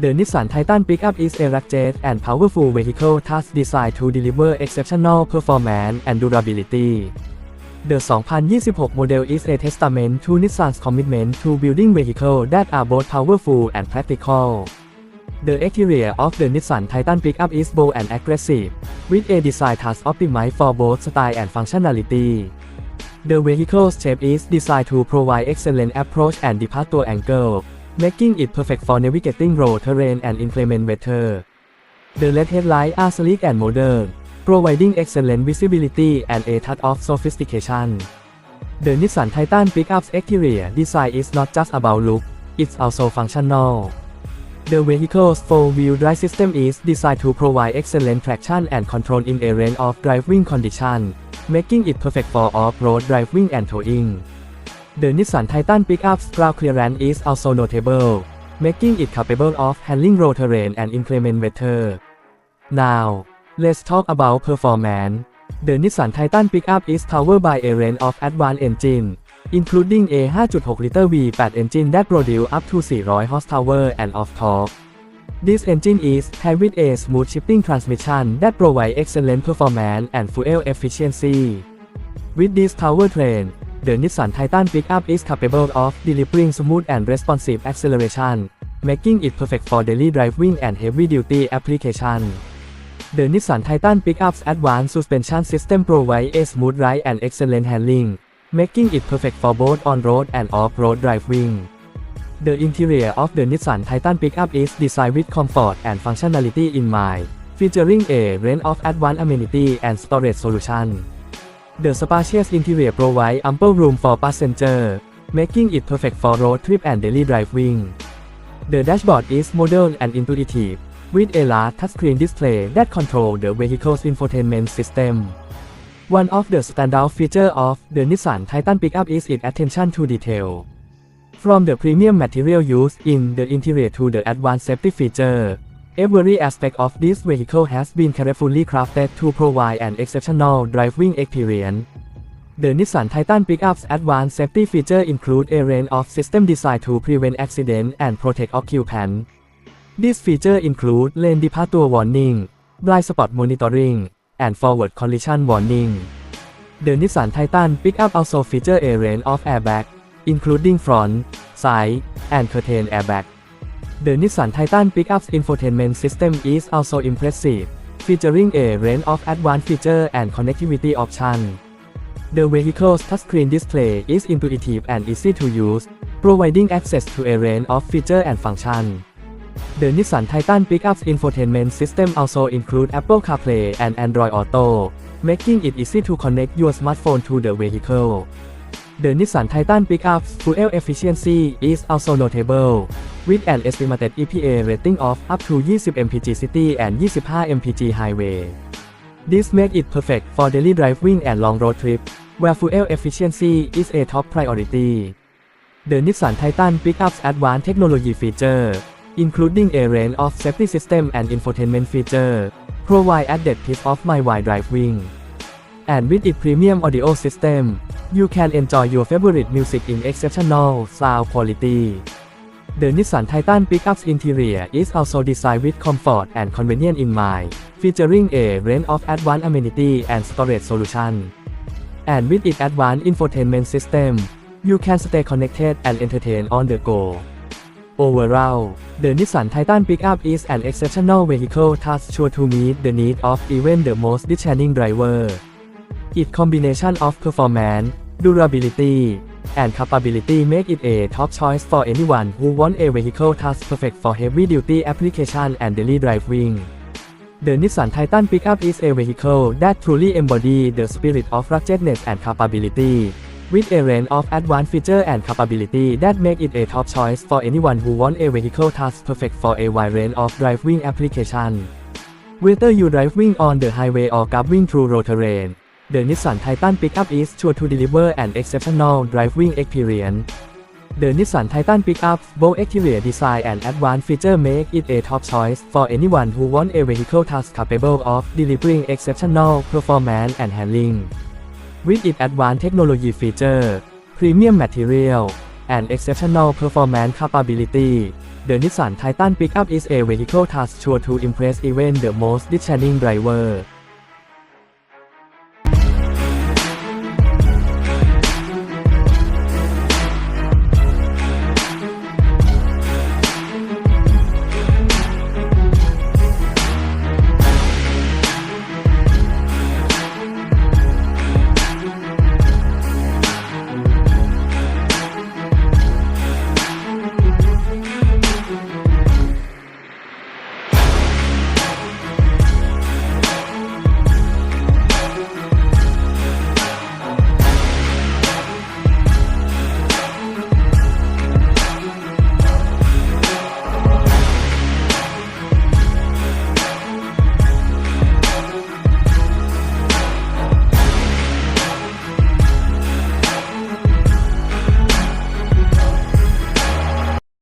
The Nissan Titan Pickup is a rugged and powerful vehicle thus designed to deliver exceptional performance and durability. The 2026 model is a testament to Nissan's commitment to building vehicles that are both powerful and practical. The exterior of the Nissan Titan Pickup is bold and aggressive, with a design thus optimized for both style and functionality. The vehicle's shape is designed to provide excellent approach and departure angle, making it perfect for navigating road terrain and inclement weather. The LED headlights are sleek and modern, providing excellent visibility and a touch of sophistication. The Nissan Titan Pickup's exterior design is not just about look, it's also functional. The vehicle's four-wheel drive system is designed to provide excellent traction and control in a range of driving conditions, making it perfect for off-road driving and towing. The Nissan Titan Pickup's ground clearance is also notable, making it capable of handling road terrain and inclement weather. Now, let's talk about performance. The Nissan Titan Pickup is powered by a range of advanced engines, including a 5.6-liter V8 engine that produces up to 400 horsepower and of torque. This engine is paired with a smooth shifting transmission that provides excellent performance and fuel efficiency. With this powertrain, the Nissan Titan Pickup is capable of delivering smooth and responsive acceleration, making it perfect for daily driving and heavy-duty application. The Nissan Titan Pickup's advanced suspension system provides a smooth ride and excellent handling, making it perfect for both on-road and off-road driving. The interior of the Nissan Titan Pickup is designed with comfort and functionality in mind, featuring a range of advanced amenities and storage solutions. The spacious interior provides ample room for passengers, making it perfect for road trip and daily driving. The dashboard is modern and intuitive, with a large touchscreen display that controls the vehicle's infotainment system. One of the standout features of the Nissan Titan Pickup is its attention to detail. From the premium material used in the interior to the advanced safety feature, every aspect of this vehicle has been carefully crafted to provide an exceptional driving experience. The Nissan Titan Pickup's advanced safety features include a range of systems designed to prevent accidents and protect occupants. These features include lane departure warning, blind spot monitoring, and forward collision warning. The Nissan Titan Pickup also features a range of airbags, including front, side, and curtain airbag. The Nissan Titan Pickup's infotainment system is also impressive, featuring a range of advanced features and connectivity options. The vehicle's touchscreen display is intuitive and easy to use, providing access to a range of features and functions. The Nissan Titan Pickup's infotainment system also includes Apple CarPlay and Android Auto, making it easy to connect your smartphone to the vehicle. The Nissan Titan Pickup's fuel efficiency is also notable, with an estimated EPA rating of up to 20 mpg city and 25 mpg highway. This makes it perfect for daily driving and long road trips, where fuel efficiency is a top priority. The Nissan Titan Pickup's advanced technology feature, including a range of safety system and infotainment feature, provide added peace of mind while driving. And with its premium audio system, you can enjoy your favorite music in exceptional sound quality. The Nissan Titan Pickup's interior is also designed with comfort and convenience in mind, featuring a range of advanced amenities and storage solutions. And with its advanced infotainment system, you can stay connected and entertained on the go. Overall, the Nissan Titan Pickup is an exceptional vehicle that's sure to meet the needs of even the most discerning driver. Its combination of performance, durability, and capability make it a top choice for anyone who wants a vehicle that's perfect for heavy-duty application and daily driving. The Nissan Titan Pickup is a vehicle that truly embodies the spirit of ruggedness and capability, with a range of advanced features and capability that make it a top choice for anyone who wants a vehicle that's perfect for a wide range of driving applications. Whether you're driving on the highway or going through road terrain, the Nissan Titan Pickup is sure to deliver an exceptional driving experience. The Nissan Titan Pickup's bold exterior design and advanced feature make it a top choice for anyone who wants a vehicle that's capable of delivering exceptional performance and handling. With its advanced technology feature, premium material, and exceptional performance capability, The Nissan Titan Pickup is a vehicle that's sure to impress even the most discerning driver